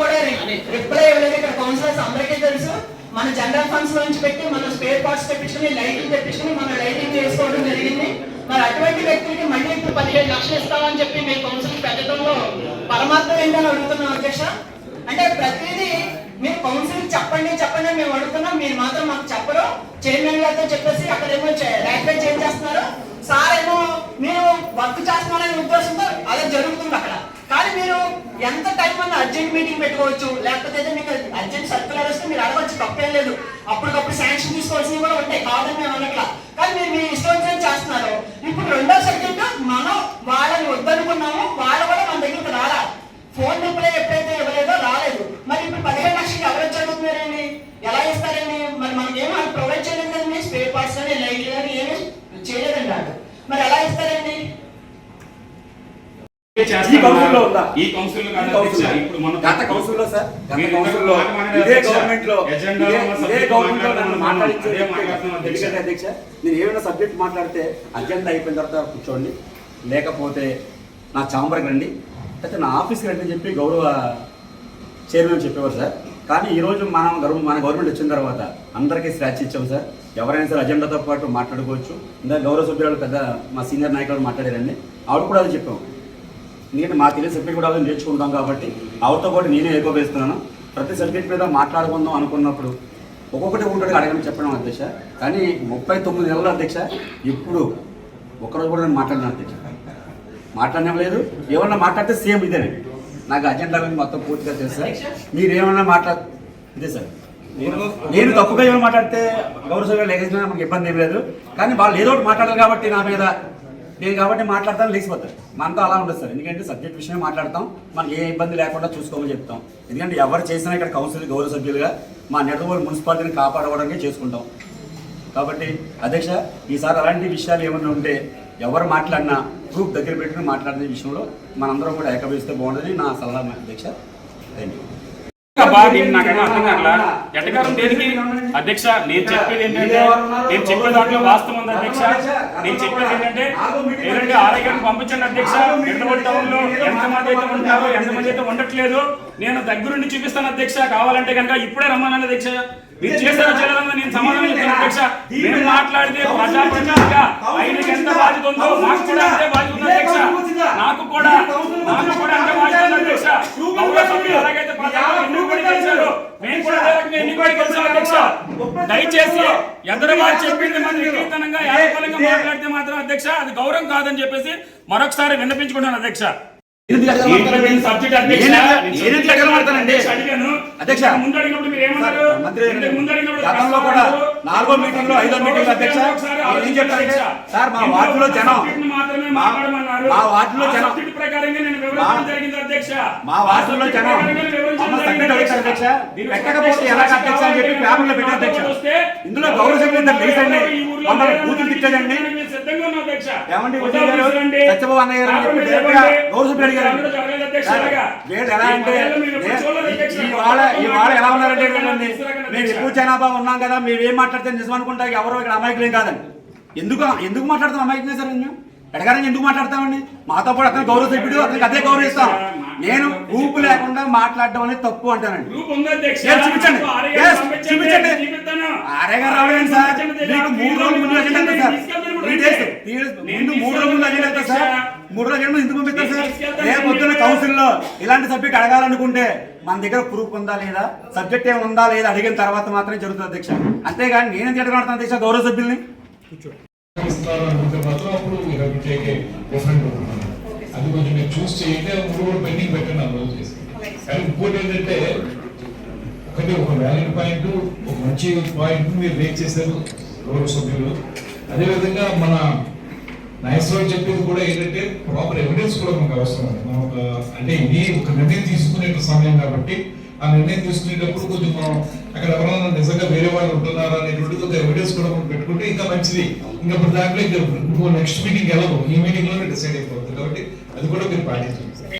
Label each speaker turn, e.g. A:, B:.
A: కూడా రిప్లై ఇవ్వలేదు ఇక్కడ కౌన్సిలర్స్ అందరికీ తెలుసు మన జనరల్ ఫండ్స్ నుంచి పెట్టి మన స్పేర్ పార్ట్స్ తెప్పించుకుని లైటింగ్ తెప్పించుకుని మన లైటింగ్ చేసుకోవడం జరిగింది. మరి అటువంటి వ్యక్తులకి మళ్ళీ ఇప్పుడు పదిహేడు లక్షలు ఇస్తామని చెప్పి మీ కౌన్సిల్ పెట్టడంలో పరమాత్మ ఏంటని అడుగుతున్నాం అధ్యక్ష? అంటే ప్రతిదీ మీరు కౌన్సిల్ చెప్పండి చెప్పండి మేము అడుగుతున్నాం. మీరు మాత్రం మాకు చెప్పరు. చైర్మన్ గారితో చెప్పేసి అక్కడేమో ర్యాక్వే చేంజ్ చేస్తున్నారు. సార్ ఏమో మీరు వర్క్ చేస్తున్నారనే ఉద్దేశంతో అదే జరుగుతుంది అక్కడ. కానీ మీరు ఎంత టైం అన్న అర్జెంట్ మీటింగ్ పెట్టుకోవచ్చు. లేకపోతే మీకు అర్జెంట్ సర్కులర్ వస్తే మీరు అడగచ్చు తప్పేం లేదు. అప్పటికప్పుడు శాంక్షన్ తీసుకోవాల్సినవి కూడా ఉంటాయి. కాదని మేము అనట్లా. కానీ మీరు మీ ఇష్టం
B: ఈ ఉందా?
C: ఈ కౌన్సిల్. ఇప్పుడు మన
B: గత సార్ గత ఇదే
C: గవర్నమెంట్లో
B: ఇదే- గవర్నమెంట్లో నన్ను
C: అధ్యక్ష.
B: నేను ఏమైనా సబ్జెక్ట్ మాట్లాడితే అజెండా అయిపోయిన తర్వాత కూర్చోండి. లేకపోతే నా చాంబర్కి రండి. అయితే నా ఆఫీస్కి రండి అని చెప్పి గౌరవ చైర్మన్ చెప్పేవారు సార్. కానీ ఈ రోజు మనం మన గవర్నమెంట్ వచ్చిన తర్వాత అందరికీ స్క్రాచ్ ఇచ్చాం సార్. ఎవరైనా సరే అజెండాతో పాటు మాట్లాడుకోవచ్చు. ఇందాక గౌరవ సభ్యులు పెద్ద మా సీనియర్ నాయకులు మాట్లాడారండి. ఆవిడ కూడా అది చెప్పాం. ఎందుకంటే మా తెలియని సబ్జెక్ట్ కూడా నేర్చుకుంటాం కాబట్టి ఆవిడతో పాటు నేనే ఏకోపేస్తున్నాను ప్రతి సబ్జెక్ట్ మీద మాట్లాడుకుందాం అనుకున్నప్పుడు ఒక్కొక్కటి ఒకటి అడగని చెప్పడం అధ్యక్ష. కానీ ముప్పై తొమ్మిది నెలల అధ్యక్ష ఇప్పుడు ఒక్కరోజు కూడా నేను మాట్లాడిన అధ్యక్ష. మాట్లాడలేదు ఏమన్నా మాట్లాడితే సేమ్ ఇదే నాకు అజెండా గురించి మొత్తం పూర్తిగా తెలుసు. మీరు ఏమన్నా మాట్లా ఇదే సార్. నేను తప్పుగా ఏమైనా మాట్లాడితే గౌరవ లేఖించిన మనకి ఇబ్బంది ఏం లేదు. కానీ వాళ్ళు ఏదో ఒకటి మాట్లాడారు కాబట్టి నా మీద నేను కాబట్టి మాట్లాడతాను లేచిపోతారు మనతో అలా ఉండదు సార్. ఎందుకంటే సబ్జెక్ట్ విషయమే మాట్లాడతాం. మనకి ఏ ఇబ్బంది లేకుండా చూసుకోమని చెప్తాం. ఎందుకంటే ఎవరు చేసినా ఇక్కడ కౌన్సిల్ గౌరవ సభ్యులుగా మా నెడదవోలు మున్సిపాలిటీని కాపాడుకోవడానికి చేసుకుంటాం. కాబట్టి అధ్యక్ష ఈసారి అలాంటి విషయాలు ఏమైనా ఉంటే ఎవరు మాట్లాడినా గ్రూప్ దగ్గర పెట్టుకుని మాట్లాడిన విషయంలో మనందరం కూడా ఏకభవిస్తే బాగుంటుంది. నా సలహా అధ్యక్ష. థ్యాంక్ యూ
C: అబ్బా, నేను నాకేమో అర్థం కావట్లా. ఎటకారం దేనికి? అధ్యక్ష నేను చెప్పేది ఏంటంటే నేను చెప్పే దాంట్లో వాస్తవం ఉంది అధ్యక్ష. నేను చెప్పేది ఏంటంటే ఏదంటే ఆరోగ్యాన్ని పంపించండి అధ్యక్ష. ఎంతమంది టౌన్లో ఎంతమంది అయితే ఉంటారో ఎంతమంది అయితే ఉండట్లేదు నేను దగ్గరుండి చూపిస్తాను అధ్యక్ష. కావాలంటే కనుక ఇప్పుడే రమ్మన్నాను అధ్యక్ష. మీరు చేస్తారో చేయలేదో నేను సమాధానం చెప్తాను అధ్యక్ష. మీరు మాట్లాడితే ప్రజాప్రతినిధిగా ఆయనకి ఎంత బాధ్యత ఉందో నాకు కూడా అంతే బాధ్యత ఉంది అధ్యక్ష నాకు కూడా నాకు కూడా అంతే బాధ్యత ఉంది అధ్యక్ష గౌరవ సభ్యులు ఎలాగైతే ప్రజలు ఎన్నుబడి చేశారో మేము కూడా అదే రకంగా ఎన్నుబడి చేశాం అధ్యక్ష దయచేసి ఎదురు వారు చెప్పింది మన విపరీతంగా యాదపరంగా మాట్లాడితే మాత్రం అధ్యక్ష అది గౌరవం కాదని చెప్పేసి మరొకసారి విన్నపించుకుంటాను అధ్యక్ష.
B: గతంలో కూడా నాలుగో మీటింగ్లో ఐదో మీటింగ్ అధ్యక్ష. ఏం చెప్పానంటే సార్ మా వార్డులో జనం. మా- వార్డులో జనం. మా వార్డులో జనం. అధ్యక్ష. పెట్టకపోతే ఎలా అధ్యక్ష అని చెప్పి పేపర్లో అధ్యక్ష. ఇందులో గౌరవ సభ్యులు లేచండి మమ్మల్ని బూతులు తిట్టదండి
C: నేను సిద్ధంగా ఉన్నా అధ్యక్ష
B: ఏమండి. సత్యబాబు అన్నయ్య గారు అని చెప్పి
C: కాకుండా
B: డైరెక్ట్గా
C: చెప్పండి.
B: గౌరవ సభ్యులు అడిగారు ఎలా అంటే ఎలా ఉన్నారంటే మేము ఎక్కువ జనాభా ఉన్నాం కదా మేము ఏం మాట్లాడితే నిజం అనుకుంటా ఎవరో ఇక్కడ అమాయకులేం కాదండి. ఎందుకు ఎందుకు మాట్లాడతాం అమాయకులే సార్ మేము ఎడగానే ఎందుకు మాట్లాడతామండి? మాతో పాటు అతను గౌరవ సభ్యుడు అతనికి అదే గౌరవిస్తాం. నేను ఊపు లేకుండా మాట్లాడడం అనేది తప్పు అంటానండి.
C: గ్రూప్
B: చూపించండి. చూపించండి. ఆర్య గారు రావడం సార్. మీకు మూడు రోజులు ముందు సార్? త్రీ డేస్ ముందు మూడు రోజుల ముందు ఎంత సార్. మూడు రోజుల ముందు ఎందుకు పంపిస్తారు
C: నేను
B: సార్. రేపు పొద్దున్న కౌన్సిల్లో ఇలాంటి సబ్జెక్ట్ అడగాలనుకుంటే మన దగ్గర ప్రూఫ్ ఉందా లేదా? సబ్జెక్ట్ ఏమి ఉందా లేదా అడిగిన తర్వాత మాత్రమే జరుగుతుంది అధ్యక్ష. అంతేగాని నేనేం అడగడతాను అధ్యక్ష గౌరవ సభ్యుల్ని
D: ఇస్తారు అనుకుంటే మాత్రం డిఫరెంట్ అది కొంచెం మీరు చూస్ చేయండి అది మూడు కూడా పెండింగ్ పెట్టండి అందులో చేసి. కానీ ఇంకోటి ఏంటంటే ఒకటి ఒక వ్యాలిడ్ పాయింట్ ఒక మంచి పాయింట్ మీరు రేట్ చేశారు గౌరవ సభ్యులు. అదేవిధంగా మన నాయస్వామి చెప్పేది కూడా ఏంటంటే ప్రాపర్ ఎవిడెన్స్ కూడా మనకు అవసరం మనం ఒక అంటే ఇది ఒక నిర్ణయం తీసుకునే సమయం కాబట్టి ఆ నిర్ణయం తీసుకునేటప్పుడు కొంచెం మనం అక్కడ ఎవరైనా నిజంగా వేరే వాళ్ళు ఉంటున్నారా అనేటువంటి ఒక ఎవిడెన్స్ కూడా మనం పెట్టుకుంటే ఇంకా మంచిది. ఇంకా ఇప్పుడు దాంట్లో ఇంకా నెక్స్ట్ మీటింగ్ వెళ్ళదు ఈ మీటింగ్లోనే డిసైడ్ అయిపోతుంది. కాబట్టి అది కూడా మీరు పాటించండి.